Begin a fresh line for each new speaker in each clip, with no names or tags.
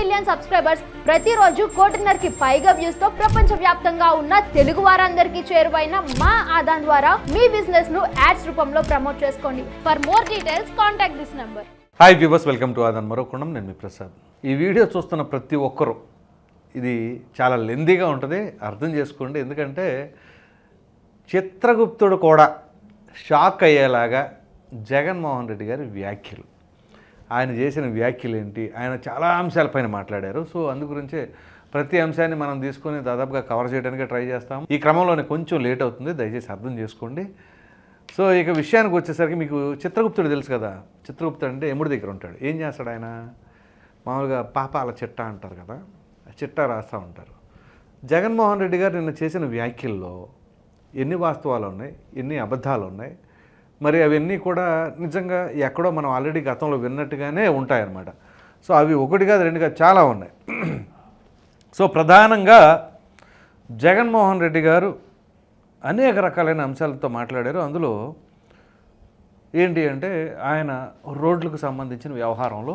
Million subscribers ప్రతిరోజు కోటిన్నరకి పైగా వ్యూస్తో ప్రపంచ వ్యాప్తంగా ఉన్న తెలుగు వారందరికీ చేరువైన మా ఆదాన్ ద్వారా మీ బిజినెస్ను యాడ్స్ రూపంలో ప్రమోట్ చేసుకోండి. For more details contact this number
hi viewers welcome to Aadan మరోకొండం నేను మీ ప్రసాద్. ఈ వీడియో చూస్తున్న ప్రతి ఒక్కరూ ఇది చాలా లెందీగా ఉంటుంది అర్థం చేసుకోండి. ఎందుకంటే చిత్రగుప్తుడు కూడా షాక్ అయ్యేలాగా జగన్మోహన్ రెడ్డి గారి వ్యాఖ్యలు. ఆయన చేసిన వ్యాఖ్యలు ఏంటి? ఆయన చాలా అంశాలపైన మాట్లాడారు. సో అందుగురించే ప్రతి అంశాన్ని మనం తీసుకొని దాదాపుగా కవర్ చేయడానికి ట్రై చేస్తాం. ఈ క్రమంలోనే కొంచెం లేట్ అవుతుంది. దయచేసి అర్థం చేసుకోండి. సో ఇక విషయానికి వచ్చేసరికి మీకు చిత్రగుప్తుడు తెలుసు కదా? చిత్రగుప్తుడు అంటే ఎముడి దగ్గర ఉంటాడు. ఏం చేస్తాడు ఆయన? మామూలుగా పాపాల చిట్ట అంటారు కదా? ఆ చిట్టా రాస్తూ ఉంటారు. జగన్మోహన్ రెడ్డి గారు నిన్న చేసిన వ్యాఖ్యల్లో ఎన్ని వాస్తవాలు ఉన్నాయి? ఎన్ని అబద్ధాలు ఉన్నాయి? మరి అవన్నీ కూడా నిజంగా ఎక్కడో మనం ఆల్రెడీ గతంలో విన్నట్టుగానే ఉంటాయన్నమాట. సో అవి ఒకటి కాదు రెండు కాదు చాలా ఉన్నాయి. సో ప్రధానంగా జగన్మోహన్ రెడ్డి గారు అనేక రకాలైన అంశాలతో మాట్లాడారు. అందులో ఏంటి అంటే ఆయన రోడ్లకు సంబంధించిన వ్యవహారంలో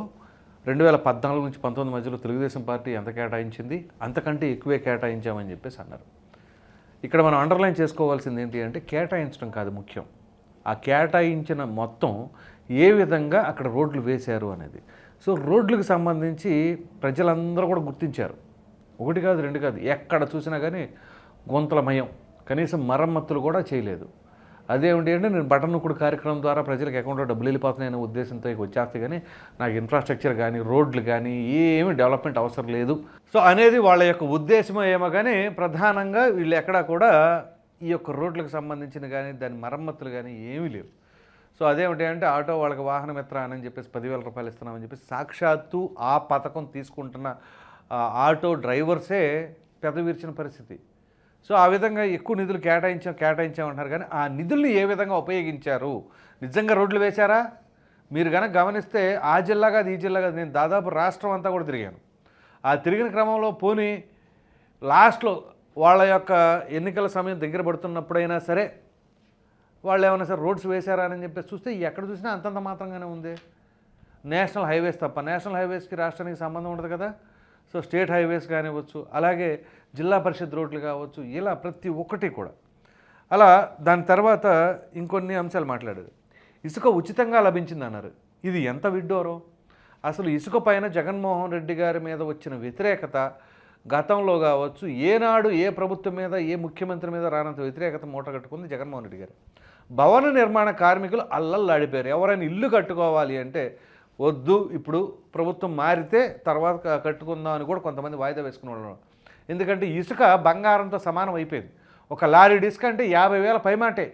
రెండు వేల పద్నాలుగు నుంచి పంతొమ్మిది మధ్యలో తెలుగుదేశం పార్టీ ఎంత కేటాయించింది అంతకంటే ఎక్కువే కేటాయించామని చెప్పేసి అన్నారు. ఇక్కడ మనం అండర్లైన్ చేసుకోవాల్సింది ఏంటి అంటే కేటాయించడం కాదు ముఖ్యం. ఆ కేటాయించిన మొత్తం ఏ విధంగా అక్కడ రోడ్లు వేశారు అనేది. సో రోడ్లకు సంబంధించి ప్రజలందరూ కూడా గుర్తించారు. ఒకటి కాదు రెండు కాదు ఎక్కడ చూసినా కానీ గుంతలమయం. కనీసం మరమ్మతులు కూడా చేయలేదు. అదేమిటి అంటే నేను బటన్ నొక్కుడు కార్యక్రమం ద్వారా ప్రజలకు అకౌంట్లో డబ్బులు వెళ్ళిపోతున్నాయనే ఉద్దేశంతో వచ్చేస్తే కానీ నాకు ఇన్ఫ్రాస్ట్రక్చర్ కానీ రోడ్లు కానీ ఏమి డెవలప్మెంట్ అవసరం లేదు. సో అనేది వాళ్ళ యొక్క ఉద్దేశం ఏమో కానీ ప్రధానంగా వీళ్ళు ఎక్కడా కూడా ఈ యొక్క రోడ్లకు సంబంధించిన కానీ దాని మరమ్మతులు కానీ ఏమీ లేవు. సో అదేమిటంటే ఆటో వాళ్ళకి వాహనం ఎత్రా అని చెప్పేసి పదివేల రూపాయలు ఇస్తున్నామని చెప్పేసి సాక్షాత్తు ఆ పథకం తీసుకుంటున్న ఆ ఆటో డ్రైవర్సే పెదవిర్చిన పరిస్థితి. సో ఆ విధంగా ఎక్కువ నిధులు కేటాయించాం కేటాయించామంటున్నారు కానీ ఆ నిధుల్ని ఏ విధంగా ఉపయోగించారు? నిజంగా రోడ్లు వేశారా? మీరు కనుక గమనిస్తే ఆ జిల్లా కాదు ఈ జిల్లా కాదు నేను దాదాపు రాష్ట్రం అంతా కూడా తిరిగాను. ఆ తిరిగిన క్రమంలో పోనీ లాస్ట్లో వాళ్ళ యొక్క ఎన్నికల సమయం దగ్గర పడుతున్నప్పుడైనా సరే వాళ్ళు ఏమైనా సరే రోడ్స్ వేశారా అని చెప్పేసి చూస్తే ఎక్కడ చూసినా అంతంత మాత్రంగానే ఉంది. నేషనల్ హైవేస్ తప్ప నేషనల్ హైవేస్కి రాష్ట్రానికి సంబంధం ఉండదు కదా. సో స్టేట్ హైవేస్ కానివ్వచ్చు అలాగే జిల్లా పరిషత్ రోడ్లు కావచ్చు ఇలా ప్రతి ఒక్కటి కూడా. అలా దాని తర్వాత ఇంకొన్ని అంశాలు మాట్లాడారు. ఇసుక ఉచితంగా లభించింది అన్నారు ఇది ఎంత విడ్డోరో? అసలు ఇసుక పైన జగన్మోహన్ రెడ్డి గారి మీద వచ్చిన వ్యతిరేకత గతంలో కావచ్చు ఏనాడు ఏ ప్రభుత్వం మీద ఏ ముఖ్యమంత్రి మీద రానంత వ్యతిరేకత మూట కట్టుకుంది జగన్మోహన్ రెడ్డి గారు. భవన నిర్మాణ కార్మికులు అల్లల్లాడిపోయారు ఎవరైనా ఇల్లు కట్టుకోవాలి అంటే వద్దు ఇప్పుడు ప్రభుత్వం మారితే తర్వాత కట్టుకుందాం అని కూడా కొంతమంది వాయిదా వేసుకుని ఉన్నారు. ఎందుకంటే ఇసుక బంగారంతో సమానం అయిపోయింది. ఒక లారీ డిస్క్ అంటే యాభై వేల పైమాటే.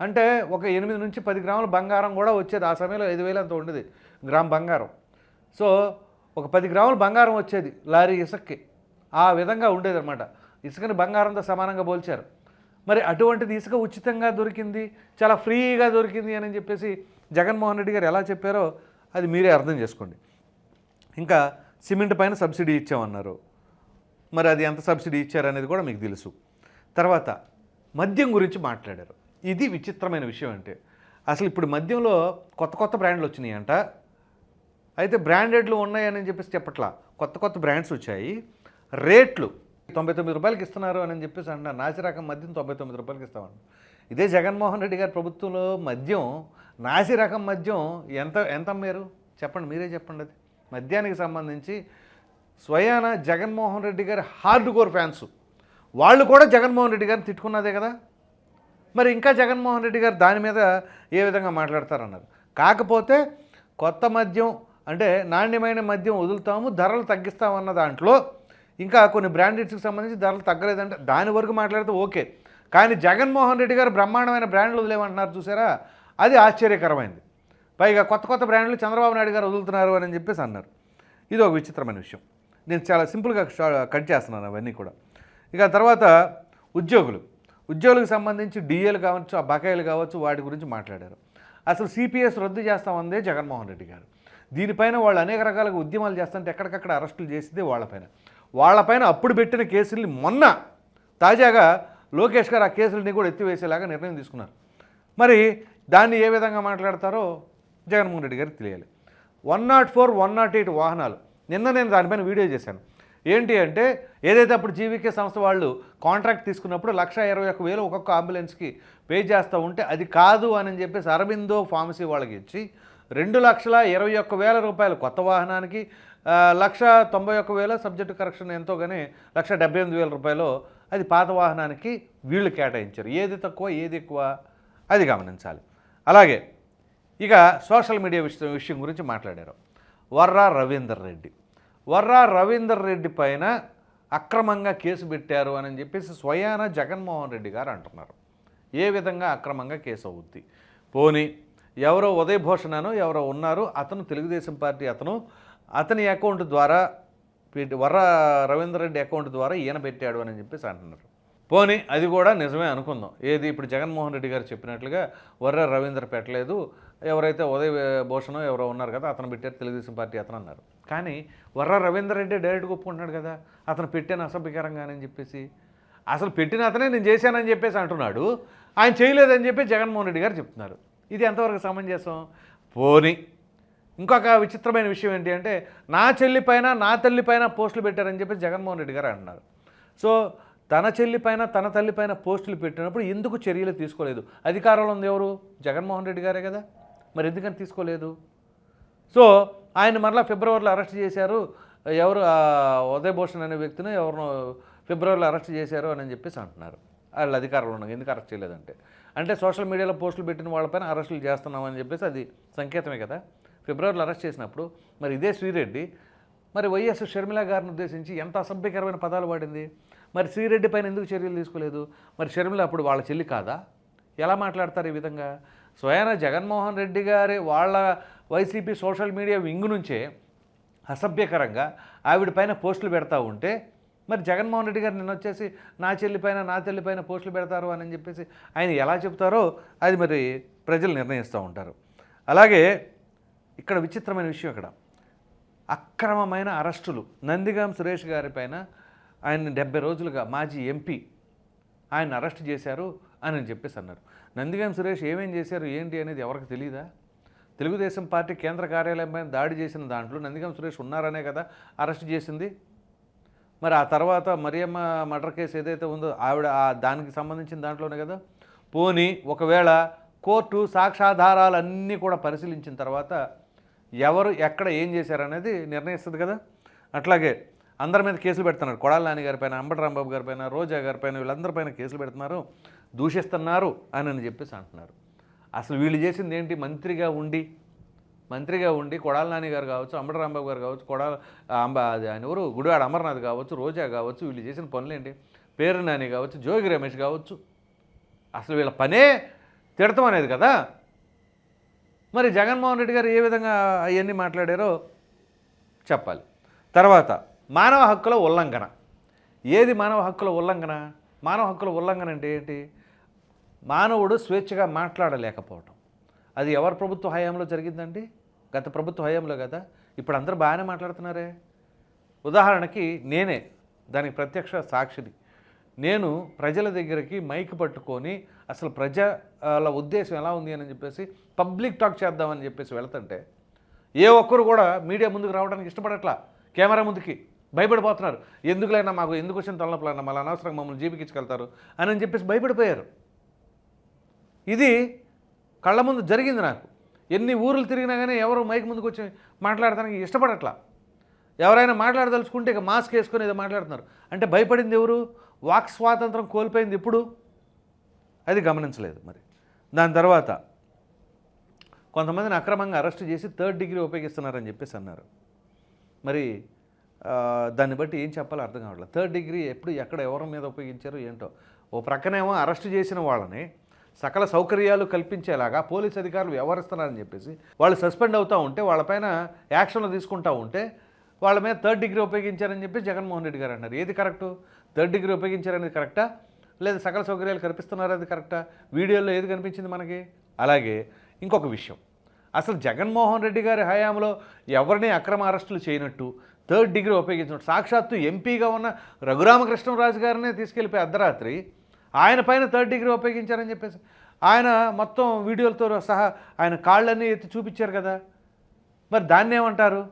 అంటే ఒక ఎనిమిది నుంచి పది గ్రాముల బంగారం కూడా వచ్చేది ఆ సమయంలో ఐదు వేలు అంత ఉండేది గ్రామ్ బంగారం. సో ఒక పది గ్రాముల బంగారం వచ్చేది లారీ ఇసుక్కి. ఆ విధంగా ఉండేదన్నమాట. ఇసుకని బంగారంతో సమానంగా పోల్చారు. మరి అటువంటిది ఇసుక ఉచితంగా దొరికింది? చాలా ఫ్రీగా దొరికింది అని చెప్పేసి జగన్మోహన్ రెడ్డి గారు ఎలా చెప్పారో అది మీరే అర్థం చేసుకోండి. ఇంకా సిమెంట్ పైన సబ్సిడీ ఇచ్చామన్నారు. మరి అది ఎంత సబ్సిడీ ఇచ్చారనేది కూడా మీకు తెలుసు. తర్వాత మద్యం గురించి మాట్లాడారు. ఇది విచిత్రమైన విషయం అంటే అసలు ఇప్పుడు మద్యంలో కొత్త కొత్త బ్రాండ్లు వచ్చినాయంట. అయితే బ్రాండెడ్లు ఉన్నాయని చెప్పేసి చెప్పట్లా. కొత్త కొత్త బ్రాండ్స్ వచ్చాయి. రేట్లు. తొంభై తొమ్మిది రూపాయలకి ఇస్తున్నారు అని చెప్పేసి అన్న నాసిరకం మద్యం తొంభై తొమ్మిది రూపాయలకి ఇస్తామని ఇదే జగన్మోహన్ రెడ్డి గారి ప్రభుత్వంలో మద్యం నాసి రకం మద్యం ఎంత ఎంత అమ్మారు? చెప్పండి మీరే చెప్పండి అది. మద్యానికి సంబంధించి స్వయాన జగన్మోహన్ రెడ్డి గారి హార్డ్ కోర్ ఫ్యాన్స్. వాళ్ళు కూడా జగన్మోహన్ రెడ్డి గారిని తిట్టుకున్నదే కదా? మరి ఇంకా జగన్మోహన్ రెడ్డి గారు దాని మీద ఏ విధంగా మాట్లాడతారన్నారు? కాకపోతే కొత్త మద్యం అంటే నాణ్యమైన మద్యం వదులుతాము ధరలు తగ్గిస్తామన్న దాంట్లో ఇంకా కొన్ని బ్రాండెడ్స్కి సంబంధించి ధరలు తగ్గలేదంటే దాని వరకు మాట్లాడితే ఓకే. కానీ జగన్మోహన్ రెడ్డి గారు బ్రహ్మాండమైన బ్రాండ్లు వదిలేమంటున్నారు చూసారా? అది ఆశ్చర్యకరమైంది. పైగా కొత్త కొత్త బ్రాండ్లు చంద్రబాబు నాయుడు గారు వదులుతున్నారు అని చెప్పేసి అన్నారు. ఇది ఒక విచిత్రమైన విషయం. నేను చాలా సింపుల్గా కట్ చేస్తున్నాను అవన్నీ కూడా. ఇక తర్వాత ఉద్యోగులు. ఉద్యోగులకు సంబంధించి డిఏలు కావచ్చు ఆ బకాయిలు కావచ్చు వాటి గురించి మాట్లాడారు. అసలు సిపిఎస్ రద్దు చేస్తామందే జగన్మోహన్ రెడ్డి గారు. దీనిపైన వాళ్ళు అనేక రకాలుగా ఉద్యమాలు చేస్తుంటే ఎక్కడికక్కడ అరెస్టులు చేసిందే వాళ్ళపైన. వాళ్ళపైన అప్పుడు పెట్టిన కేసుల్ని మొన్న తాజాగా లోకేష్ గారు ఆ కేసులని కూడా ఎత్తివేసేలాగా నిర్ణయం తీసుకున్నారు. మరి దాన్ని ఏ విధంగా మాట్లాడతారో జగన్మోహన్ రెడ్డి గారికి తెలియాలి. One nought four one nought eight వాహనాలు. నిన్న నేను దానిపైన వీడియో చేశాను. ఏంటి అంటే ఏదైతే అప్పుడు జీవికే సంస్థ వాళ్ళు కాంట్రాక్ట్ తీసుకున్నప్పుడు లక్ష ఇరవై ఒక్క వేలు ఒక్కొక్క అంబులెన్స్కి పే చేస్తూ ఉంటే అది కాదు అని చెప్పేసి అరబిందో ఫార్మసీ వాళ్ళకి ఇచ్చి రెండు లక్షల ఇరవై ఒక్క వేల రూపాయలు కొత్త వాహనానికి లక్ష తొంభై ఒక్క వేల సబ్జెక్టు కరెక్షన్ ఎంతో కానీ లక్ష డెబ్బై ఎనిమిది వేల రూపాయలు అది పాత వాహనానికి వీళ్ళు కేటాయించారు. ఏది తక్కువ ఏది ఎక్కువ? అది గమనించాలి. అలాగే ఇక సోషల్ మీడియా విషయం విషయం గురించి మాట్లాడారు. వర్రా రవీందర్ రెడ్డి. వర్రా రవీందర్ రెడ్డి పైన అక్రమంగా కేసు పెట్టారు అని చెప్పేసి స్వయాన జగన్మోహన్ రెడ్డి గారు అంటున్నారు. ఏ విధంగా అక్రమంగా కేసు అవుద్ది? పోనీ ఎవరో ఉదయభూషణను ఎవరో ఉన్నారు అతను తెలుగుదేశం పార్టీ అతను అతని అకౌంట్ ద్వారా వర్ర రవీంద్ర రెడ్డి అకౌంట్ ద్వారా ఈయన పెట్టాడు అని చెప్పేసి అంటున్నారు. పోనీ అది కూడా నిజమే అనుకుందాం. ఏది ఇప్పుడు జగన్మోహన్ రెడ్డి గారు చెప్పినట్లుగా వర్ర రవీంద్ర పెట్టలేదు ఎవరైతే ఉదయ భూషణం ఎవరో ఉన్నారు కదా అతను పెట్టారు తెలుగుదేశం పార్టీ అతను అన్నారు. కానీ వర్ర రవీంద్ర రెడ్డి డైరెక్ట్గా ఒప్పుకుంటున్నాడు కదా అతను పెట్టాను అసభ్యకరంగానని చెప్పేసి. అసలు పెట్టిన అతనే నేను చేశానని చెప్పేసి అంటున్నాడు ఆయన చేయలేదని చెప్పి జగన్మోహన్ రెడ్డి గారు చెప్తున్నారు. ఇది ఎంతవరకు సమంజసం? పోనీ ఇంకొక విచిత్రమైన విషయం ఏంటి అంటే నా చెల్లి పైన నా తల్లి పైన పోస్టులు పెట్టారని చెప్పి జగన్మోహన్ రెడ్డి గారు అంటున్నారు. సో తన చెల్లి పైన తన తల్లి పైన పోస్టులు పెట్టినప్పుడు ఎందుకు చర్యలు తీసుకోలేదు? అధికారంలో ఉంది ఎవరు? జగన్మోహన్ రెడ్డి గారే కదా. మరి ఎందుకని తీసుకోలేదు? సో ఆయన మరలా ఫిబ్రవరిలో అరెస్ట్ చేశారు. ఎవరు ఉదయభూషణ్ ఉదయ్ భూషణ్ అనే వ్యక్తిని ఎవరినో ఫిబ్రవరిలో అరెస్ట్ చేశారు అని చెప్పేసి అంటున్నారు. వాళ్ళు అధికారంలో ఉన్నారు ఎందుకు అరెస్ట్ చేయలేదంటే. అంటే సోషల్ మీడియాలో పోస్టులు పెట్టిన వాళ్ళపైన అరెస్టులు చేస్తున్నామని చెప్పేసి అది సంకేతమే కదా. ఫిబ్రవరిలో అరెస్ట్ చేసినప్పుడు మరి ఇదే శ్రీరెడ్డి మరి వైఎస్ షర్మిల గారిని ఉద్దేశించి ఎంత అసభ్యకరమైన పదాలు వాడింది? మరి శ్రీరెడ్డి పైన ఎందుకు చర్యలు తీసుకోలేదు? మరి షర్మిల అప్పుడు వాళ్ళ చెల్లి కాదా? ఎలా మాట్లాడతారు ఈ విధంగా? స్వయాన జగన్మోహన్ రెడ్డి గారి వాళ్ళ వైసీపీ సోషల్ మీడియా వింగ్ నుంచే అసభ్యకరంగా ఆవిడ పైన పోస్టులు పెడతా ఉంటే మరి జగన్మోహన్ రెడ్డి గారు నిన్న వచ్చేసి నా చెల్లి పైన నా చెల్లి పైన పోస్టులు పెడతారు అని చెప్పేసి ఆయన ఎలా చెప్తారో అది మరి ప్రజలు నిర్ణయిస్తూ ఉంటారు. అలాగే ఇక్కడ విచిత్రమైన విషయం ఇక్కడ అక్రమమైన అరెస్టులు. నందిగాం సురేష్ గారి పైన ఆయన డెబ్బై రోజులుగా మాజీ ఎంపీ ఆయన అరెస్ట్ చేశారు అని చెప్పేసి అన్నారు. నందిగాం సురేష్ ఏమేం చేశారు ఏంటి అనేది ఎవరికి తెలియదా తెలుగుదేశం పార్టీ కేంద్ర కార్యాలయం పైన దాడి చేసిన దాంట్లో నందిగాం సురేష్ ఉన్నారనే కదా అరెస్ట్ చేసింది? మరి ఆ తర్వాత మరియమ్మ మర్డర్ కేసు ఏదైతే ఉందో ఆవిడ ఆ దానికి సంబంధించిన దాంట్లోనే కదా? పోనీ ఒకవేళ కోర్టు సాక్ష్యాధారాలన్నీ కూడా పరిశీలించిన తర్వాత ఎవరు ఎక్కడ ఏం చేశారనేది నిర్ణయిస్తుంది కదా. అట్లాగే అందరి మీద కేసులు పెడుతున్నారు. కొడాల నాని గారి పైన అంబటి రాంబాబు గారి పైన రోజా గారి పైన వీళ్ళందరి పైన కేసులు పెడుతున్నారు. దూషిస్తున్నారు అని అని చెప్పేసి అంటున్నారు. అసలు వీళ్ళు చేసింది ఏంటి? మంత్రిగా ఉండి మంత్రిగా ఉండి కొడాల నాని గారు కావచ్చు అంబటి రాంబాబు గారు కావచ్చు కొడాల అంబ అది ఆయన ఎవరు? గుడివాడ అమర్నాథ్ కావచ్చు రోజా కావచ్చు వీళ్ళు చేసిన పనులేంటి పేరు నాని కావచ్చు జోగి రమేష్ కావచ్చు. అసలు వీళ్ళ పనే తిడతాం అనేది కదా. మరి జగన్మోహన్ రెడ్డి గారు ఏ విధంగా అవన్నీ మాట్లాడారో చెప్పాలి. తర్వాత మానవ హక్కుల ఉల్లంఘన. ఏది మానవ హక్కుల ఉల్లంఘన? మానవ హక్కుల ఉల్లంఘన అంటే ఏంటి? మానవుడు స్వేచ్ఛగా మాట్లాడలేకపోవటం. అది ఎవరి ప్రభుత్వ హయాంలో జరిగిందండి? గత ప్రభుత్వ హయాంలో కదా. ఇప్పుడు అందరూ బాగానే మాట్లాడుతున్నారే. ఉదాహరణకి నేనే దానికి ప్రత్యక్ష సాక్షిని. నేను ప్రజల దగ్గరికి మైక్ పట్టుకొని అసలు ప్రజల ఉద్దేశం ఎలా ఉంది అని చెప్పేసి పబ్లిక్ టాక్ చేద్దామని చెప్పేసి వెళ్తుంటే ఏ ఒక్కరు కూడా మీడియా ముందుకు రావడానికి ఇష్టపడట్లా. కెమెరా ముందుకి. భయపడిపోతున్నారు. ఎందుకులైనా మాకు ఎందుకు వచ్చిన తలనొప్పులైనా మళ్ళీ అనవసరంగా మమ్మల్ని జీపికించుకెళ్తారు అని అని చెప్పేసి భయపడిపోయారు. ఇది కళ్ళ ముందు జరిగింది నాకు. ఎన్ని ఊర్లు తిరిగినా కానీ ఎవరు మైక్ ముందుకు వచ్చి మాట్లాడటానికి ఇష్టపడట్లా. ఎవరైనా మాట్లాడదలుచుకుంటే ఇక మాస్క్ వేసుకొని ఏదో మాట్లాడుతున్నారు. అంటే భయపడింది ఎవరు? వాక్ స్వాతంత్రం కోల్పోయింది ఇప్పుడు అది గమనించలేదు మరి. దాని తర్వాత కొంతమందిని అక్రమంగా అరెస్ట్ చేసి థర్డ్ డిగ్రీ ఉపయోగిస్తున్నారని చెప్పేసి అన్నారు. మరి దాన్ని బట్టి ఏం చెప్పాలో అర్థం కావట్లేదు. థర్డ్ డిగ్రీ ఎప్పుడు ఎక్కడ ఎవరి మీద ఉపయోగించారు ఏంటో. ఓ ప్రక్కనేమో అరెస్ట్ చేసిన వాళ్ళని సకల సౌకర్యాలు కల్పించేలాగా పోలీస్ అధికారులు వ్యవహరిస్తున్నారని చెప్పేసి వాళ్ళు సస్పెండ్ అవుతూ ఉంటే వాళ్ళపైన యాక్షన్లు తీసుకుంటూ ఉంటే వాళ్ళ మీద థర్డ్ డిగ్రీ ఉపయోగించారని చెప్పి జగన్మోహన్ రెడ్డి గారు అన్నారు. ఏది కరెక్టు? థర్డ్ డిగ్రీ ఉపయోగించారనేది కరెక్టా? లేదా సకల సౌకర్యాలు కల్పిస్తున్నారు అది కరెక్టా? వీడియోలో ఏది కనిపించింది మనకి? అలాగే ఇంకొక విషయం. అసలు జగన్మోహన్ రెడ్డి గారి హయాంలో ఎవరిని అక్రమ అరెస్టులు చేయనట్టు థర్డ్ డిగ్రీ ఉపయోగించినట్టు సాక్షాత్తు ఎంపీగా ఉన్న రఘురామకృష్ణరాజు గారినే తీసుకెళ్ళిపోయి అర్ధరాత్రి ఆయన పైన థర్డ్ డిగ్రీ ఉపయోగించారని చెప్పేసి ఆయన మొత్తం వీడియోలతో సహా ఆయన కాళ్ళన్నీ ఎత్తి చూపించారు కదా. మరి దాన్ని ఏమంటారు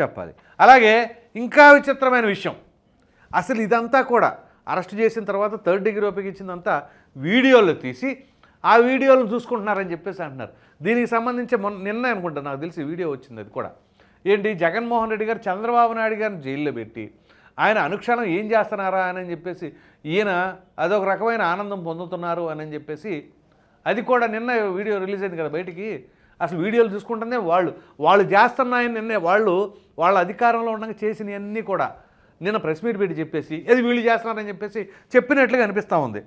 చెప్పాలి. అలాగే ఇంకా విచిత్రమైన విషయం. అసలు ఇదంతా కూడా అరెస్ట్ చేసిన తర్వాత థర్డ్ డిగ్రీ ఉపయోగించిందంతా వీడియోలు తీసి ఆ వీడియోలను చూసుకుంటున్నారని చెప్పేసి అంటున్నారు. దీనికి సంబంధించి మొన్న నిన్న అనుకుంటా నాకు తెలిసి వీడియో వచ్చింది అది కూడా. ఏంటి జగన్మోహన్ రెడ్డి గారు చంద్రబాబు నాయుడు గారిని జైల్లో పెట్టి ఆయన అనుక్షణం ఏం చేస్తున్నారా అని చెప్పేసి ఈయన అదొక రకమైన ఆనందం పొందుతున్నారు అని చెప్పేసి అది కూడా నిన్న వీడియో రిలీజ్ అయింది కదా బయటికి. అసలు వీడియోలు చూసుకుంటేనే వాళ్ళు వాళ్ళు చేస్తున్నాయని నిన్నే వాళ్ళు వాళ్ళ అధికారంలో ఉండగా చేసినవన్నీ కూడా నిన్న ప్రెస్ మీట్ పెట్టి చెప్పేసి ఏది వీళ్ళు చేస్తున్నారని చెప్పేసి చెప్పినట్లుగా అనిపిస్తూ ఉంది.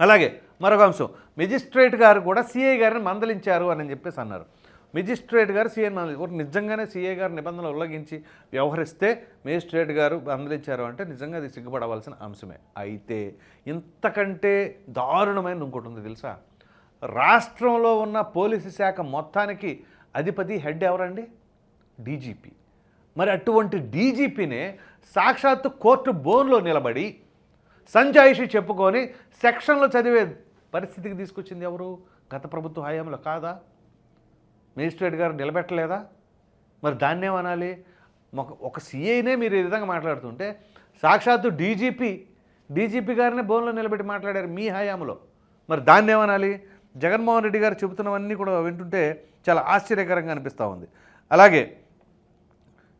అలాగే మరొక అంశం మెజిస్ట్రేట్ గారు కూడా సిఐ గారిని మందలించారు అని చెప్పేసి అన్నారు. మెజిస్ట్రేట్ గారు సీఏ మందలి ఒక నిజంగానే సీఏ గారు నిబంధనలు ఉల్లంఘించి వ్యవహరిస్తే మెజిస్ట్రేట్ గారు మందలించారు అంటే నిజంగా అది సిగ్గుపడవలసిన అంశమే. అయితే ఇంతకంటే దారుణమైన ఇంకోటి ఉంది తెలుసా? రాష్ట్రంలో ఉన్న పోలీసు శాఖ మొత్తానికి అధిపతి హెడ్ ఎవరండి? డీజీపీ. మరి అటువంటి డీజీపీనే సాక్షాత్తు కోర్టు బోన్లో నిలబడి సంజాయిషి చెప్పుకొని సెక్షన్లో చదివే పరిస్థితికి తీసుకొచ్చింది ఎవరు? గత ప్రభుత్వ హయాంలో కాదా? మేజిస్ట్రేట్ గారు నిలబెట్టలేదా? మరి దాన్ని ఒక ఒక సీఐనే మీరు ఈ విధంగా మాట్లాడుతుంటే సాక్షాత్తు డీజీపీ డీజీపీ గారినే బోన్లో నిలబెట్టి మాట్లాడారు మీ హయాంలో. మరి దాన్ని ఏమనాలి జగన్మోహన్ రెడ్డి గారు చెబుతున్నవన్నీ కూడా వింటుంటే చాలా ఆశ్చర్యకరంగా అనిపిస్తూ ఉంది. అలాగే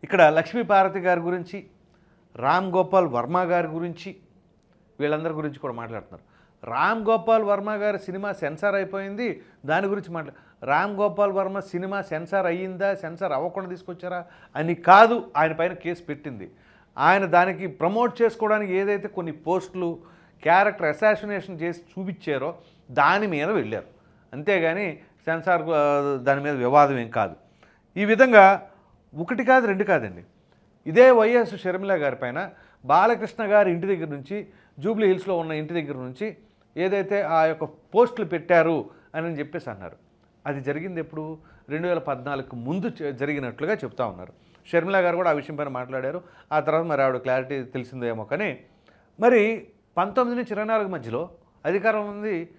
ఇక్కడ లక్ష్మీపార్వతి గారి గురించి రామ్ గోపాల్ వర్మ గారి గురించి వీళ్ళందరి గురించి కూడా మాట్లాడుతున్నారు. రామ్ గోపాల్ వర్మ గారి సినిమా సెన్సార్ అయిపోయింది. దాని గురించి మాట్లా రామ్ గోపాల్ వర్మ సినిమా సెన్సార్ అయ్యిందా? సెన్సార్ అవ్వకుండా తీసుకొచ్చారా? అని కాదు ఆయన పైన కేసు పెట్టింది. ఆయన దానికి ప్రమోట్ చేసుకోవడానికి ఏదైతే కొన్ని పోస్టులు క్యారెక్టర్ అసాసినేషన్ చేసి చూపించారో దాని మీద వెళ్ళారు. అంతేగాని సెన్సార్ దాని మీద వివాదం ఏం కాదు. ఈ విధంగా ఒకటి కాదు రెండు కాదండి. ఇదే వైఎస్ షర్మిల గారి పైన బాలకృష్ణ గారి ఇంటి దగ్గర నుంచి జూబ్లీ హిల్స్లో ఉన్న ఇంటి దగ్గర నుంచి ఏదైతే ఆ యొక్క పోస్టులు పెట్టారు అని చెప్పేసి అన్నారు. అది జరిగింది ఎప్పుడు? రెండు వేల పద్నాలుగు ముందు జరిగినట్లుగా చెప్తా ఉన్నారు. షర్మిల గారు కూడా ఆ విషయం పైన మాట్లాడారు. ఆ తర్వాత మరి ఆవిడ క్లారిటీ తెలిసిందేమో కానీ మరి పంతొమ్మిది నుంచి ఇరవై నాలుగు మధ్యలో అధికారం ఉంది.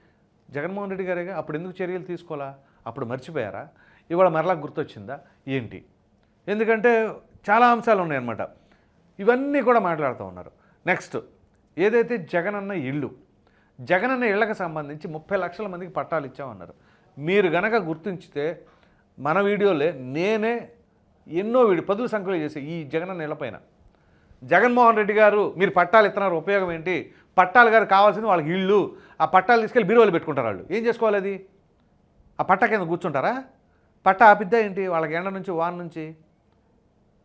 జగన్మోహన్ రెడ్డి గారేగా? అప్పుడు ఎందుకు చర్యలు తీసుకోవాలా? అప్పుడు మర్చిపోయారా? ఇవాళ మరలా గుర్తొచ్చిందా? ఏంటి? ఎందుకంటే చాలా అంశాలు ఉన్నాయన్నమాట ఇవన్నీ కూడా మాట్లాడుతూ ఉన్నారు. నెక్స్ట్ ఏదైతే జగనన్న ఇళ్ళు జగనన్న ఇళ్ళకు సంబంధించి ముప్పై లక్షల మందికి పట్టాలు ఇచ్చామన్నారు. మీరు గనక గుర్తుంచితే మన వీడియోలే నేనే ఎన్నో వీడియో పదుల సంఖ్యలో చేసే ఈ జగనన్న ఇళ్ళపైన జగన్మోహన్ రెడ్డి గారు మీరు పట్టాలు ఇస్తున్నారు ఉపయోగం ఏంటి? పట్టాలు గారు కావాల్సింది వాళ్ళకి ఇళ్ళు ఆ పట్టాలు తీసుకెళ్ళి బీరువాలు పెట్టుకుంటారు వాళ్ళు. ఏం చేసుకోవాలి అది? ఆ పట్టా కింద కూర్చుంటారా? పట్ట ఆపిద్దా ఏంటి? వాళ్ళకి ఎండ నుంచి వాన్ నుంచి?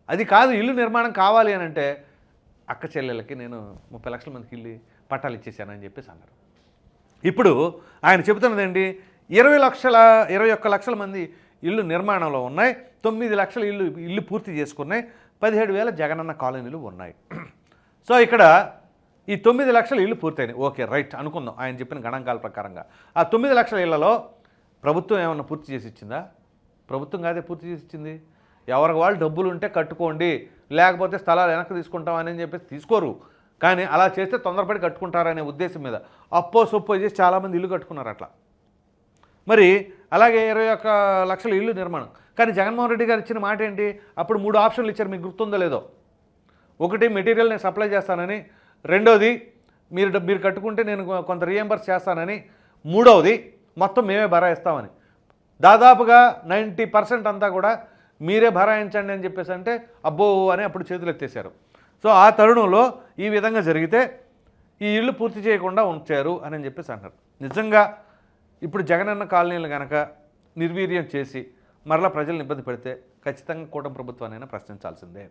అది కాదు ఇల్లు నిర్మాణం కావాలి అని అంటే అక్క చెల్లెలకి నేను ముప్పై లక్షల మందికి ఇల్లు పట్టాలు ఇచ్చేసానని చెప్పేసి అన్నారు. ఇప్పుడు ఆయన చెబుతున్నదండి ఇరవై లక్షల ఇరవై ఒక్క లక్షల మంది ఇల్లు నిర్మాణంలో ఉన్నాయి తొమ్మిది లక్షల ఇల్లు ఇల్లు పూర్తి చేసుకున్నాయి పదిహేడు వేల జగనన్న కాలనీలు ఉన్నాయి. సో ఇక్కడ ఈ తొమ్మిది లక్షల ఇల్లు పూర్తయినాయి. ఓకే రైట్ అనుకుందాం. ఆయన చెప్పిన గణాంకాల ప్రకారంగా. ఆ తొమ్మిది లక్షల ఇళ్ళలో ప్రభుత్వం ఏమన్నా పూర్తి చేసి ఇచ్చిందా? ప్రభుత్వం కాదే పూర్తి చేసి ఇచ్చింది? ఎవరికి వాళ్ళు డబ్బులు ఉంటే కట్టుకోండి లేకపోతే స్థలాలు వెనక్కి తీసుకుంటామని చెప్పేసి తీసుకోరు. కానీ అలా చేస్తే తొందరపడి కట్టుకుంటారనే ఉద్దేశం మీద. అప్పో సొప్పో చేసి చాలామంది ఇల్లు కట్టుకున్నారు అట్లా. మరి అలాగే ఇరవై ఒక్క లక్షల ఇల్లు నిర్మాణం. కానీ జగన్మోహన్ రెడ్డి గారు ఇచ్చిన మాట ఏంటి? అప్పుడు మూడు ఆప్షన్లు ఇచ్చారు మీకు గుర్తుందో లేదో. ఒకటి మెటీరియల్ నేను సప్లై చేస్తానని. రెండోది మీరు మీరు కట్టుకుంటే నేను కొంత రియంబర్స్ చేస్తానని. మూడవది మొత్తం మేమే బరాయిస్తామని. దాదాపుగా నైంటీ పర్సెంట్ అంతా కూడా మీరే భరాయించండి అని చెప్పేసి అంటే అబ్బో అని అప్పుడు చేతులు ఎత్తేశారు. సో ఆ తరుణంలో ఈ విధంగా జరిగితే ఈ ఇల్లు పూర్తి చేయకుండా ఉంచారు అని చెప్పేసి అన్నారు. నిజంగా ఇప్పుడు జగనన్న కాలనీలు కనుక నిర్వీర్యం చేసి మరలా ప్రజలను ఇబ్బంది పెడితే ఖచ్చితంగా కూటమి ప్రభుత్వాన్ని ప్రశ్నించాల్సిందే.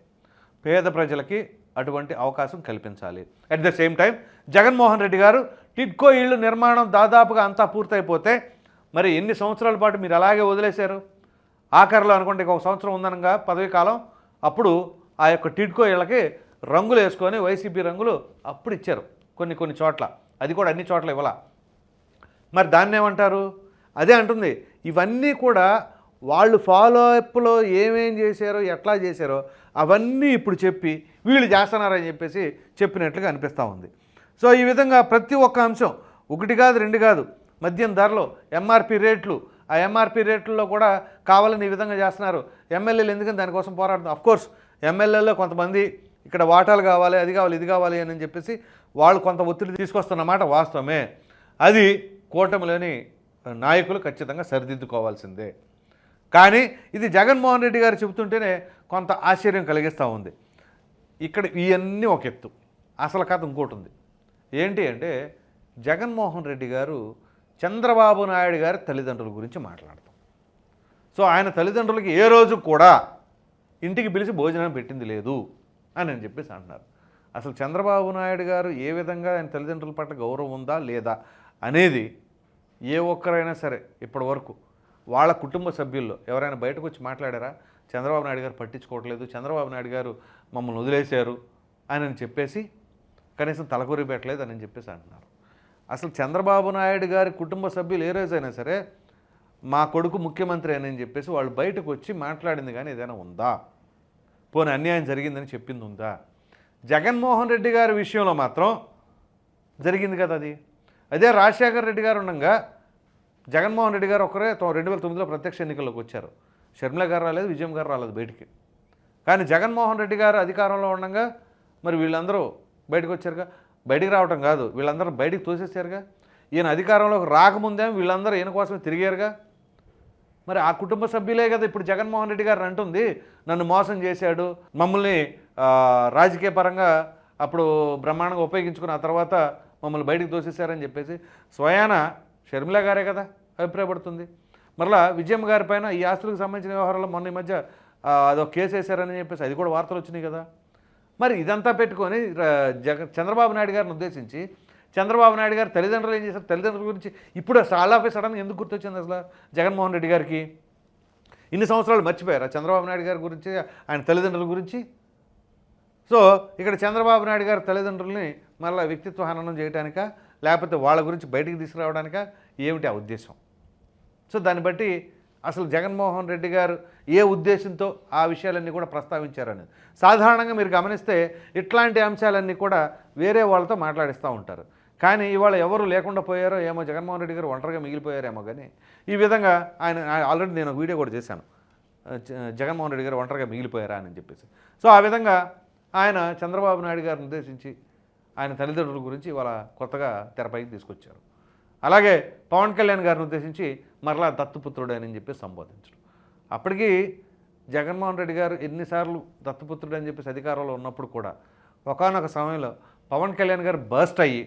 పేద ప్రజలకి అటువంటి అవకాశం కల్పించాలి. At the same time Jaganmohan Reddy గారు టిడ్కో ఇళ్ళు నిర్మాణం దాదాపుగా అంతా పూర్తయిపోతే మరి ఎన్ని సంవత్సరాల పాటు మీరు అలాగే వదిలేశారు? ఆఖరిలో అనుకుంటే ఒక సంవత్సరం ఉందనగా పదవి కాలం అప్పుడు ఆ యొక్క టిడ్కో ఇళ్ళకి రంగులు వేసుకొని వైసీపీ రంగులు అప్పుడు ఇచ్చారు కొన్ని కొన్ని చోట్ల. అది కూడా అన్ని చోట్ల ఇవ్వాల. మరి దాన్ని ఏమంటారు? అదే అంటుంది ఇవన్నీ కూడా వాళ్ళు ఫాలో అప్లో ఏమేం చేశారో ఎట్లా చేశారో అవన్నీ ఇప్పుడు చెప్పి వీళ్ళు చేస్తున్నారని చెప్పేసి చెప్పినట్లుగా అనిపిస్తూ ఉంది. సో ఈ విధంగా ప్రతి ఒక్క అంశం ఒకటి కాదు రెండు కాదు మద్యం ధరలు ఎంఆర్పి రేట్లు ఆ ఎంఆర్పి రేట్లలో కూడా కావాలని ఈ విధంగా చేస్తున్నారు. ఎమ్మెల్యేలు ఎందుకని దానికోసం పోరాడుతున్నారు అఫ్కోర్స్ ఎమ్మెల్యేలో కొంతమంది ఇక్కడ వాటాలు కావాలి అది కావాలి ఇది కావాలి అని చెప్పేసి వాళ్ళు కొంత ఒత్తిడి తీసుకొస్తున్నమాట వాస్తవమే. అది కూటమిలోని నాయకులు ఖచ్చితంగా సరిదిద్దుకోవాల్సిందే. కానీ ఇది జగన్మోహన్ రెడ్డి గారు చెబుతుంటేనే కొంత ఆశ్చర్యం కలిగిస్తూ ఉంది. ఇక్కడ ఇవన్నీ ఒక ఎత్తు. అసలు కథ ఇంకోటి ఉంది. ఏంటి అంటే జగన్మోహన్ రెడ్డి గారు చంద్రబాబు నాయుడు గారి తల్లిదండ్రుల గురించి మాట్లాడతాం. సో ఆయన తల్లిదండ్రులకి ఏ రోజు కూడా ఇంటికి పిలిచి భోజనం పెట్టింది లేదు అని అని చెప్పేసి అంటున్నారు. అసలు చంద్రబాబు నాయుడు గారు ఏ విధంగా ఆయన తల్లిదండ్రుల పట్ల గౌరవం ఉందా లేదా అనేది ఏ ఒక్కరైనా సరే ఇప్పటి వరకు వాళ్ళ కుటుంబ సభ్యుల్లో ఎవరైనా బయటకు వచ్చి మాట్లాడారా? చంద్రబాబు నాయుడు గారు పట్టించుకోవట్లేదు చంద్రబాబు నాయుడు గారు మమ్మల్ని వదిలేశారు అని అని చెప్పేసి కనీసం తలకూరి పెట్టలేదు అని చెప్పేసి అంటున్నారు. అసలు చంద్రబాబు నాయుడు గారి కుటుంబ సభ్యులు ఏ రోజైనా సరే మా కొడుకు ముఖ్యమంత్రి అని చెప్పేసి వాళ్ళు బయటకు వచ్చి మాట్లాడింది కానీ ఏదైనా ఉందా? పోనీ అన్యాయం జరిగిందని చెప్పింది ఉందా? జగన్మోహన్ రెడ్డి గారి విషయంలో మాత్రం జరిగింది కదా అది. అదే రాజశేఖర రెడ్డి గారు ఉండగా జగన్మోహన్ రెడ్డి గారు ఒకరే రెండు వేల తొమ్మిదిలో ప్రత్యక్ష ఎన్నికల్లోకి వచ్చారు. షర్మిల గారు రాలేదు విజయం గారు రాలేదు బయటికి. కానీ జగన్మోహన్ రెడ్డి గారు అధికారంలో ఉండగా మరి వీళ్ళందరూ బయటకు వచ్చారుగా. బయటికి రావటం కాదు. వీళ్ళందరూ బయటికి తోసేసారుగా ఈయన అధికారంలోకి రాకముందే వీళ్ళందరూ ఈయన కోసమే తిరిగారుగా? మరి ఆ కుటుంబ సభ్యులే కదా ఇప్పుడు జగన్మోహన్ రెడ్డి గారు అంటుంది నన్ను మోసం చేశాడు మమ్మల్ని రాజకీయ పరంగా అప్పుడు బ్రహ్మాండంగా ఉపయోగించుకున్న తర్వాత మమ్మల్ని బయటికి తోసేశారని చెప్పేసి స్వయాన షర్మిల గారే కదా అభిప్రాయపడుతుంది. మరలా విజయం గారి పైన ఈ ఆస్తులకు సంబంధించిన వ్యవహారాల్లో మొన్న ఈ మధ్య అదొక కేసు వేశారని చెప్పేసి అది కూడా వార్తలు వచ్చినాయి కదా. మరి ఇదంతా పెట్టుకొని జగ చంద్రబాబు నాయుడు గారిని ఉద్దేశించి చంద్రబాబు నాయుడు గారు తల్లిదండ్రులు ఏం చేశారు? తల్లిదండ్రుల గురించి ఇప్పుడు చాలా ఆఫ్ సడన్గా ఎందుకు గుర్తొచ్చింది అసలు జగన్మోహన్ రెడ్డి గారికి? ఇన్ని సంవత్సరాలు మర్చిపోయారా చంద్రబాబు నాయుడు గారి గురించి ఆయన తల్లిదండ్రుల గురించి? సో ఇక్కడ చంద్రబాబు నాయుడు గారి తల్లిదండ్రుల్ని మళ్ళీ వ్యక్తిత్వ హననం చేయడానిక లేకపోతే వాళ్ళ గురించి బయటికి తీసుకురావడానికా? ఏమిటి ఆ ఉద్దేశం? సో దాన్ని బట్టి అసలు జగన్మోహన్ రెడ్డి గారు ఏ ఉద్దేశంతో ఆ విషయాలన్నీ కూడా ప్రస్తావించారనేది సాధారణంగా మీరు గమనిస్తే ఇట్లాంటి అంశాలన్నీ కూడా వేరే వాళ్ళతో మాట్లాడిస్తూ ఉంటారు. కానీ ఇవాళ ఎవరు లేకుండా పోయారో ఏమో జగన్మోహన్ రెడ్డి గారు ఒంటరిగా మిగిలిపోయారేమో కానీ ఈ విధంగా ఆయన ఆల్రెడీ నేను ఒక వీడియో కూడా చేశాను. జగన్మోహన్ రెడ్డి గారు ఒంటరిగా మిగిలిపోయారా అని చెప్పేసి. సో ఆ విధంగా ఆయన చంద్రబాబు నాయుడు గారిని ఉద్దేశించి ఆయన తల్లిదండ్రుల గురించి ఇవాళ కొత్తగా తెరపైకి తీసుకొచ్చారు. అలాగే పవన్ కళ్యాణ్ గారిని ఉద్దేశించి మరలా దత్తుపుత్రుడు అని చెప్పి సంబోధించడం. అప్పటికి జగన్మోహన్ రెడ్డి గారు ఎన్నిసార్లు దత్తుపుత్రుడు అని చెప్పేసి అధికారంలో ఉన్నప్పుడు కూడా ఒకానొక సమయంలో పవన్ కళ్యాణ్ గారు బర్స్ట్ అయ్యి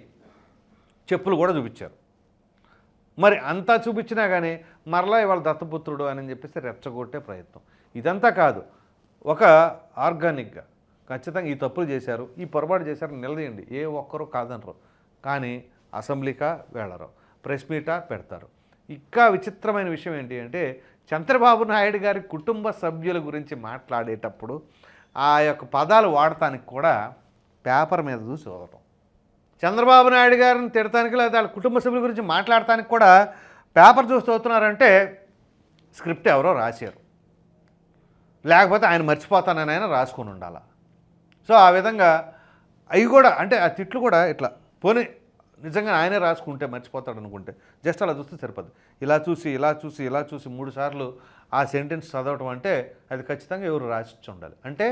చెప్పులు కూడా చూపించారు. మరి అంతా చూపించినా కానీ మరలా ఇవాళ దత్తపుత్రుడు అని చెప్పేసి రెచ్చగొట్టే ప్రయత్నం. ఇదంతా కాదు ఒక ఆర్గానిక్గా ఖచ్చితంగా ఈ తప్పులు చేశారు ఈ పొరపాటు చేశారు నిలదీయండి ఏ ఒక్కరూ కాదనరు. కానీ అసెంబ్లీకా వెళ్ళరు. ప్రెస్ మీటా పెడతారు. ఇంకా విచిత్రమైన విషయం ఏంటి అంటే చంద్రబాబు నాయుడు గారి కుటుంబ సభ్యుల గురించి మాట్లాడేటప్పుడు ఆ యొక్క పదాలు వాడటానికి కూడా పేపర్ మీద చూసి చదవటం. చంద్రబాబు నాయుడు గారిని తిడటానికి లేదా వాళ్ళ కుటుంబ సభ్యుల గురించి మాట్లాడటానికి కూడా పేపర్ చూసి చదువుతున్నారంటే స్క్రిప్ట్ ఎవరో రాశారు. లేకపోతే ఆయన మర్చిపోతానని ఆయన రాసుకొని ఉండాల. సో ఆ విధంగా అవి కూడా అంటే ఆ తిట్లు కూడా ఇట్లా. పోనీ నిజంగా ఆయనే రాసుకుంటే మర్చిపోతాడు అనుకుంటే జస్ట్ అలా చూస్తే సరిపోద్ది ఇలా చూసి ఇలా చూసి ఇలా చూసి మూడు సార్లు ఆ సెంటెన్స్ చదవటం అంటే అది ఖచ్చితంగా ఎవరు రాసి ఉండాలి. అంటే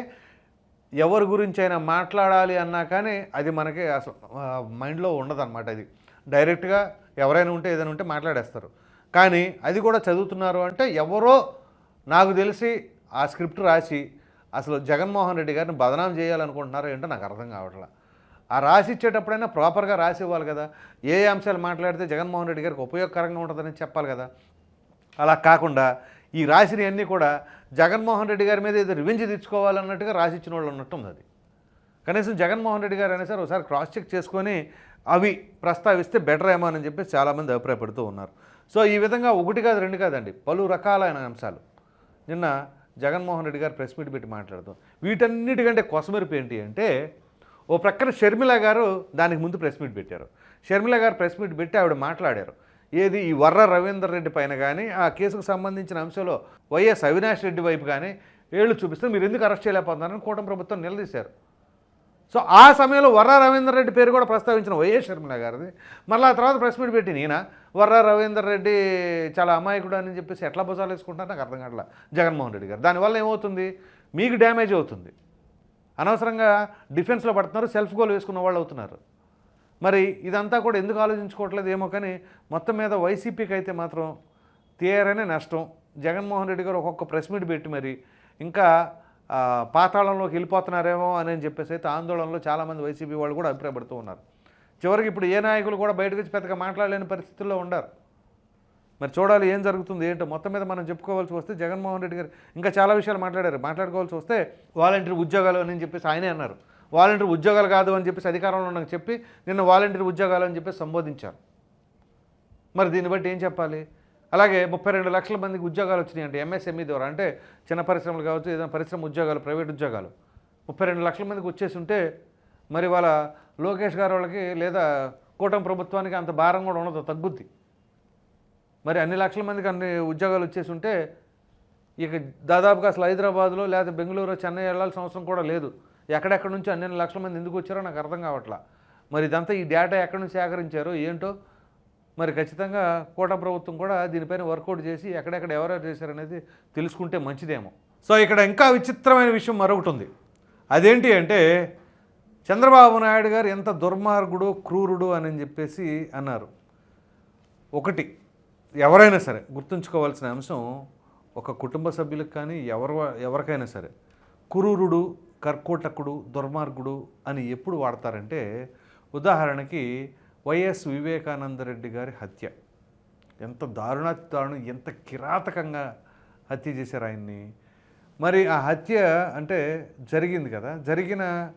ఎవరి గురించి అయినా మాట్లాడాలి అన్నా కానీ అది మనకి అసలు మైండ్లో ఉండదన్నమాట అది. డైరెక్ట్గా ఎవరైనా ఉంటే ఏదైనా ఉంటే మాట్లాడేస్తారు. కానీ అది కూడా చదువుతున్నారు అంటే ఎవరో నాకు తెలిసి ఆ స్క్రిప్ట్ రాసి అసలు జగన్మోహన్ రెడ్డి గారిని బదనాం చేయాలనుకుంటున్నారో ఏంటో నాకు అర్థం కావట్లేదు ఆ రాసి ఇచ్చేటప్పుడైనా ప్రాపర్గా రాసి ఇవ్వాలి కదా. ఏ అంశాలు మాట్లాడితే జగన్మోహన్ రెడ్డి గారికి ఉపయోగకరంగా ఉంటుందని చెప్పాలి కదా. అలా కాకుండా ఈ రాసినవన్నీ కూడా జగన్మోహన్ రెడ్డి గారి మీద ఏదో రివెంజ్ తెచ్చుకోవాలన్నట్టుగా రాసిచ్చిన వాళ్ళు ఉన్నట్టుంది అది. కనీసం జగన్మోహన్ రెడ్డి గారు అయినా సరే ఒకసారి క్రాస్ చెక్ చేసుకొని అవి ప్రస్తావిస్తే బెటర్ ఏమో అని చెప్పి చాలామంది అభిప్రాయపడుతూ ఉన్నారు. సో ఈ విధంగా ఒకటి కాదు రెండు కాదండి. పలు రకాలైన అంశాలు. నిన్న జగన్మోహన్ రెడ్డి గారు ప్రెస్ మీట్ పెట్టి మాట్లాడుతూ వీటన్నిటికంటే కొసమెరుపు ఏంటి అంటే ఓ ప్రక్కన షర్మిల గారు దానికి ముందు ప్రెస్ మీట్ పెట్టారు. షర్మిల గారు ప్రెస్ మీట్ పెట్టి ఆవిడ మాట్లాడారు. ఏది ఈ వర్ర రవీందర్ రెడ్డి పైన కానీ ఆ కేసుకు సంబంధించిన అంశంలో వైఎస్ అవినాష్ రెడ్డి వైపు కానీ ఏళ్ళు చూపిస్తే మీరు ఎందుకు అరెస్ట్ చేయలేకపోతున్నారని కూటమి ప్రభుత్వం నిలదీశారు. సో ఆ సమయంలో వర్రా రవీందర్ రెడ్డి పేరు కూడా ప్రస్తావించిన వైఎస్ షర్మిల గారిది. మళ్ళీ ఆ తర్వాత ప్రెస్ మీట్ పెట్టి నేనా? వర్రా రవీందర్ రెడ్డి చాలా అమాయకుడు అని చెప్పేసి ఎట్లా భుజాలు వేసుకుంటారు? నాకు అర్థం కావట్లా. జగన్మోహన్ రెడ్డి గారు. దానివల్ల ఏమవుతుంది? మీకు డ్యామేజ్ అవుతుంది. అనవసరంగా డిఫెన్స్లో పడుతున్నారు సెల్ఫ్ గోల్ వేసుకున్న వాళ్ళు అవుతున్నారు. మరి ఇదంతా కూడా ఎందుకు ఆలోచించుకోవట్లేదు ఏమో కానీ మొత్తం మీద వైసీపీకి అయితే మాత్రం తీయరనే నష్టం. జగన్మోహన్ రెడ్డి గారు ఒక్కొక్క ప్రెస్ మీట్ పెట్టి మరి ఇంకా పాతాళంలోకి వెళ్ళిపోతున్నారేమో అని అని చెప్పేసి అయితే ఆందోళనలో చాలామంది వైసీపీ వాళ్ళు కూడా అభిప్రాయపడుతూ ఉన్నారు. చివరికి ఇప్పుడు ఏ నాయకులు కూడా బయటకు వచ్చి పెద్దగా మాట్లాడలేని పరిస్థితుల్లో ఉండరు మరి చూడాలి ఏం జరుగుతుంది ఏంటో మొత్తం మీద మనం చెప్పుకోవాల్సి వస్తే జగన్మోహన్ రెడ్డి గారు ఇంకా చాలా విషయాలు మాట్లాడారు. మాట్లాడుకోవాల్సి వస్తే వాలంటీర్ ఉద్యోగాలు అని చెప్పేసి ఆయనే అన్నారు. వాలంటీర్ ఉద్యోగాలు కాదు అని చెప్పేసి అధికారంలో నాకు చెప్పి నిన్న వాలంటీర్ ఉద్యోగాలు అని చెప్పేసి సంబోధించారు. మరి దీన్ని బట్టి ఏం చెప్పాలి? అలాగే ముప్పై రెండు లక్షల మందికి ఉద్యోగాలు వచ్చినాయి అంటే ఎంఎస్ఎంఈ ద్వారా అంటే చిన్న పరిశ్రమలు కావచ్చు ఏదైనా పరిశ్రమ ఉద్యోగాలు ప్రైవేట్ ఉద్యోగాలు. ముప్పై రెండు లక్షల మందికి వచ్చేసి ఉంటే మరి వాళ్ళ లోకేష్ గారు వాళ్ళకి లేదా కూటమి ప్రభుత్వానికి అంత భారం కూడా ఉండదు తగ్గుద్ది. మరి అన్ని లక్షల మందికి అన్ని ఉద్యోగాలు వచ్చేసి ఉంటే ఇక దాదాపుగా అసలు హైదరాబాద్లో లేదా బెంగళూరు చెన్నై వెళ్ళాల్సిన అవసరం కూడా లేదు. ఎక్కడెక్కడి నుంచి అన్ని లక్షల మంది ఎందుకు వచ్చారో నాకు అర్థం కావట్లా. మరి ఇదంతా ఈ డేటా ఎక్కడి నుంచి సేకరించారో ఏంటో మరి ఖచ్చితంగా కోట ప్రభుత్వం కూడా దీనిపైన వర్కౌట్ చేసి ఎక్కడెక్కడ ఎవరెవరు చేశారనేది తెలుసుకుంటే మంచిదేమో. సో ఇక్కడ ఇంకా విచిత్రమైన విషయం మరొకటి ఉంది. అదేంటి అంటే చంద్రబాబు నాయుడు గారు ఎంత దుర్మార్గుడు క్రూరుడు అని చెప్పేసి అన్నారు. ఒకటి ఎవరైనా సరే గుర్తుంచుకోవాల్సిన అంశం ఒక కుటుంబ సభ్యులకు కానీ ఎవరు ఎవరికైనా సరే కురూరుడు కర్కోటకుడు దుర్మార్గుడు అని ఎప్పుడు వాడతారంటే ఉదాహరణకి వైఎస్ వివేకానంద రెడ్డి గారి హత్య. ఎంత దారుణాతి దారుణం ఎంత కిరాతకంగా హత్య చేశారు ఆయన్ని. మరి ఆ హత్య అంటే జరిగింది కదా జరిగిన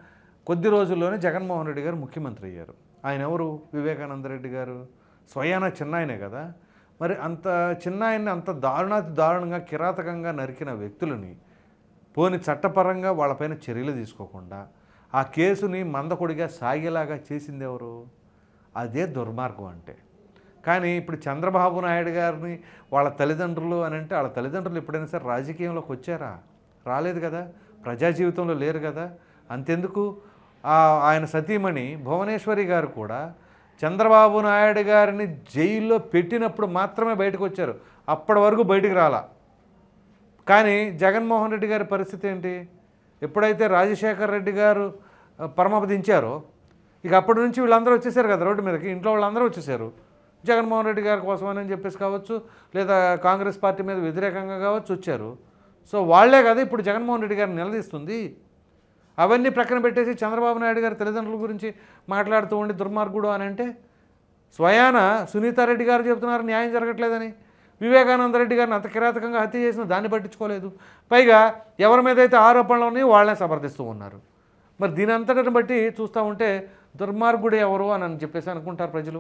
కొద్ది రోజుల్లోనే జగన్మోహన్ రెడ్డి గారు ముఖ్యమంత్రి అయ్యారు. ఆయన ఎవరు? వివేకానంద రెడ్డి గారు. స్వయాన చిన్నాయనే కదా. మరి అంత చిన్న ఆయన్ని అంత దారుణాతి దారుణంగా కిరాతకంగా నరికిన వ్యక్తులని పోని చట్టపరంగా వాళ్ళపైన చర్యలు తీసుకోకుండా ఆ కేసుని మందకొడిగా సాగేలాగా చేసింది ఎవరు? అదే దుర్మార్గం అంటే. కానీ ఇప్పుడు చంద్రబాబు నాయుడు గారిని వాళ్ళ తల్లిదండ్రులు అని అంటే వాళ్ళ తల్లిదండ్రులు ఎప్పుడైనా సరే రాజకీయంలోకి వచ్చారా? రాలేదు కదా. ప్రజా జీవితంలో లేరు కదా. అంతెందుకు? ఆయన సతీమణి భువనేశ్వరి గారు కూడా చంద్రబాబు నాయుడు గారిని జైల్లో పెట్టినప్పుడు మాత్రమే బయటకు వచ్చారు. అప్పటి వరకు బయటికి రాలా. కానీ జగన్మోహన్ రెడ్డి గారి పరిస్థితి ఏంటి? ఎప్పుడైతే రాజశేఖర్ రెడ్డి గారు పరమపదించారో ఇక అప్పటి నుంచి వీళ్ళందరూ వచ్చేసారు కదా రోడ్డు మీదకి. ఇంట్లో వాళ్ళందరూ వచ్చేసారు. జగన్మోహన్ రెడ్డి గారి కోసమని చెప్పేసి కావచ్చు లేదా కాంగ్రెస్ పార్టీ మీద వ్యతిరేకంగా కావచ్చు వచ్చారు. సో వాళ్ళే కదా ఇప్పుడు జగన్మోహన్ రెడ్డి గారిని నిలదీస్తుంది. అవన్నీ ప్రక్కన పెట్టేసి చంద్రబాబు నాయుడు గారి తల్లిదండ్రుల గురించి మాట్లాడుతూ ఉండి దుర్మార్గుడు అని అంటే స్వయాన సునీతారెడ్డి గారు చెబుతున్నారు న్యాయం జరగట్లేదని. వివేకానంద రెడ్డి గారిని అంత కిరాతకంగా హత్య చేసిన దాన్ని పట్టించుకోలేదు. పైగా ఎవరి మీద అయితే ఆరోపణలు ఉన్నాయో వాళ్ళనే సమర్థిస్తూ ఉన్నారు. మరి దీని అంతటిని బట్టి చూస్తూ ఉంటే దుర్మార్గుడు ఎవరు అని అని చెప్పేసి అనుకుంటారు ప్రజలు.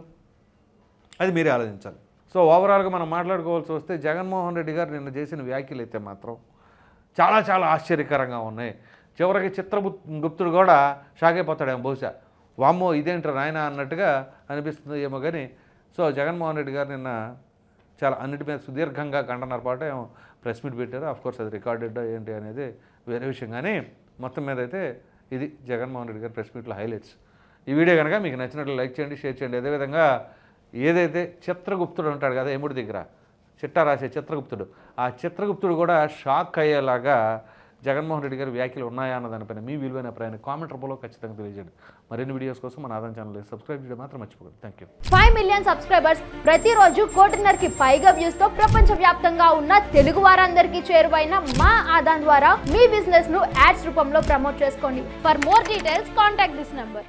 అది మీరే ఆలోచించాలి. సో ఓవరాల్గా మనం మాట్లాడుకోవాల్సి వస్తే జగన్మోహన్ రెడ్డి గారు నిన్న చేసిన వ్యాఖ్యలు అయితే మాత్రం చాలా చాలా ఆశ్చర్యకరంగా ఉన్నాయి. చివరికి చిత్రగుప్తుడు కూడా షాక్ అయిపోతాడేమో బహుశా. వామ్మో ఇదేంటారు నాయన అన్నట్టుగా అనిపిస్తుంది ఏమో కానీ సో జగన్మోహన్ రెడ్డి గారు నిన్న చాలా అన్నిటి మీద సుదీర్ఘంగా గంటన్నర పాటు ఏమో ప్రెస్ మీట్ పెట్టారు. ఆఫ్కోర్స్ అది రికార్డెడ్ ఏంటి అనేది వేరే విషయం కానీ మొత్తం మీద అయితే ఇది జగన్మోహన్ రెడ్డి గారి ప్రెస్ మీట్లో హైలైట్స్. ఈ వీడియో కనుక మీకు నచ్చినట్లు లైక్ చేయండి షేర్ చేయండి. అదేవిధంగా ఏదైతే చిత్రగుప్తుడు ఉంటాడు కదా ఎముడి దగ్గర? చిట్టా రాసే చిత్రగుప్తుడు. ఆ చిత్రగుప్తుడు కూడా షాక్ అయ్యేలాగా జగన్మోహన్ రెడ్డి గారి వ్యాఖ్యలు ఉన్నాయా అన్న దానిపైన మీ విలువైన అభిప్రాయాన్ని కామెంట్ రూపంలో ఖచ్చితంగా తెలియజేయండి. మరిన్ని వీడియోస్ కోసం మన ఆదాయం ఛానల్ సబ్స్క్రైబ్ చేయడం మాత్రం మర్చిపోకండి. Thank you
five million subscribers ప్రతిరోజు కోటిన్నరకి పైగా వ్యూస్తో ప్రపంచ వ్యాప్తంగా ఉన్న తెలుగు వారందరికీ చేరువైన మా ఆదాన్ ద్వారా మీ బిజినెస్ను యాడ్స్ రూపంలో ప్రమోట్ చేసుకోండి. For more details contact this number